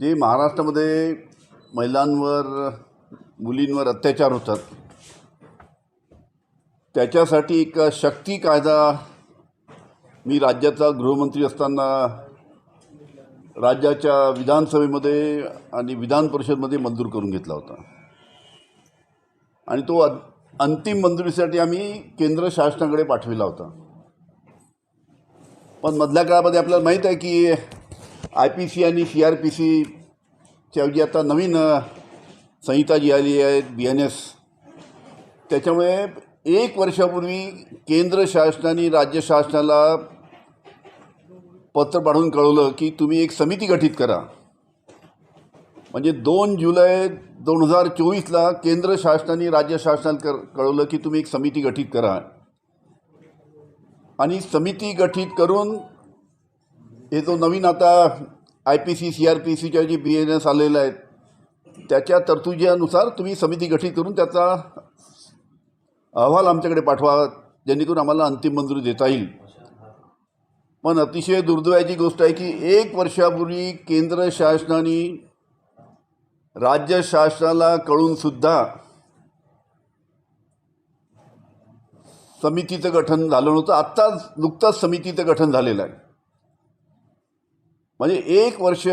जे महाराष्ट्रामध्ये महिलांवर मुलींवर अत्याचार होतात त्याच्यासाठी एक शक्ती कायदा मी राज्याचा गृहमंत्री असताना राज्याच्या विधानसभेमध्ये आणि विधान परिषदमध्ये मंजूर करून घेतला होता. आणि तो अंतिम मंजुरीसाठी आम्ही केंद्र शासनाकडे पाठविला होता. पण मधल्या काळामध्ये आपल्याला माहीत आहे की आय पी सी आणि सी आर पी सीच्या जी आता नवीन संहिता जी आली आहे बी एन एस त्याच्यामुळे एक वर्षापूर्वी केंद्र शासनाने राज्य शासनाला पत्र पाठवून कळवलं की तुम्ही एक समिती गठीत करा. म्हणजे दोन जुलै दोन हजार चोवीसला केंद्र शासनाने राज्य शासनाला कर कळवलं की तुम्ही एक समिती गठीत करा. आणि समिती गठीत करून हे जो नवीन आता I P C C R P सीच्या जे बी एन एस आलेलं आहे त्याच्या तरतुदीनुसार तुम्ही समिती गठीत करून त्याचा अहवाल आमच्याकडे पाठवा जेणेकरून आम्हाला अंतिम मंजुरी देता येईल. पण अतिशय दुर्दैवाची गोष्ट आहे की एक वर्षापूर्वी केंद्र शासनाने राज्य शासनाला कळूनसुद्धा समितीचं गठन झालं नव्हतं. आत्ताच नुकताच समितीचं गठन झालेलं आहे. म्हणजे एक वर्ष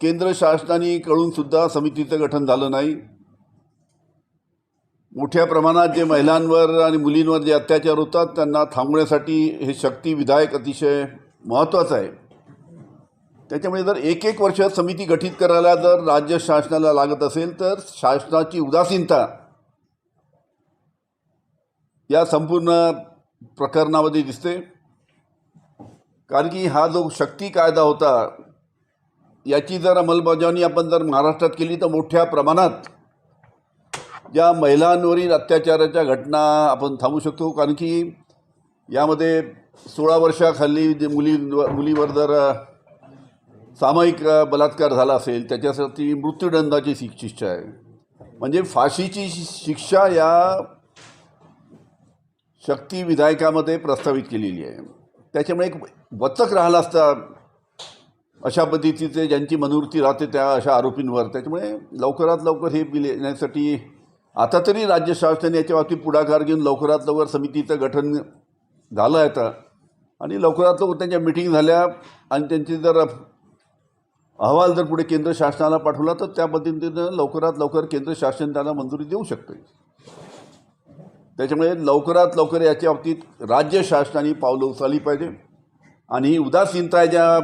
केंद्र शासनाने कळूनसुद्धा समितीचं गठन झालं नाही. मोठ्या प्रमाणात जे महिलांवर आणि मुलींवर जे अत्याचार होतात त्यांना थांबवण्यासाठी हे शक्ती विधायक अतिशय महत्त्वाचं आहे. त्याच्यामुळे जर एक एक वर्ष समिती गठीत करायला जर राज्य शासनाला लागत असेल तर शासनाची उदासीनता या संपूर्ण प्रकरणामध्ये दिसते. कारण की हा जो शक्ती कायदा होता याची जर अंमलबजावणी आपण जर महाराष्ट्रात केली तर मोठ्या प्रमाणात ज्या महिलांवरील अत्याचाराच्या घटना आपण थांबू शकतो. कारण की यामध्ये सोळा वर्षाखाली जे मुली मुलीवर जर सामायिक बलात्कार झाला असेल त्याच्यासाठी मृत्यूदंडाची शिक शिक्षा आहे. म्हणजे फाशीची शि- शिक्षा या शक्ती विधायकामध्ये प्रस्तावित केलेली आहे. त्याच्यामुळे एक वचक राहिला असता अशा पद्धतीचे ज्यांची मनोवृत्ती राहते त्या अशा आरोपींवर. त्याच्यामुळे लवकरात लवकर हे बिल येण्यासाठी आता तरी राज्य शासनाने याच्या बाबतीत पुढाकार घेऊन लवकरात लवकर समितीचं गठन झालं आहे आता. आणि लवकरात लवकर त्यांच्या मिटिंग झाल्या आणि त्यांची जर अहवाल जर पुढे केंद्र शासनाला पाठवला तर त्या पद्धतीनं लवकरात लवकर केंद्र शासन त्याला मंजुरी देऊ शकते त्याच्यामुळे लवकरात लवकर याच्या बाबतीत राज्य शासनाने पावलं उचलली पाहिजे. आणि ही उदासीनता ज्या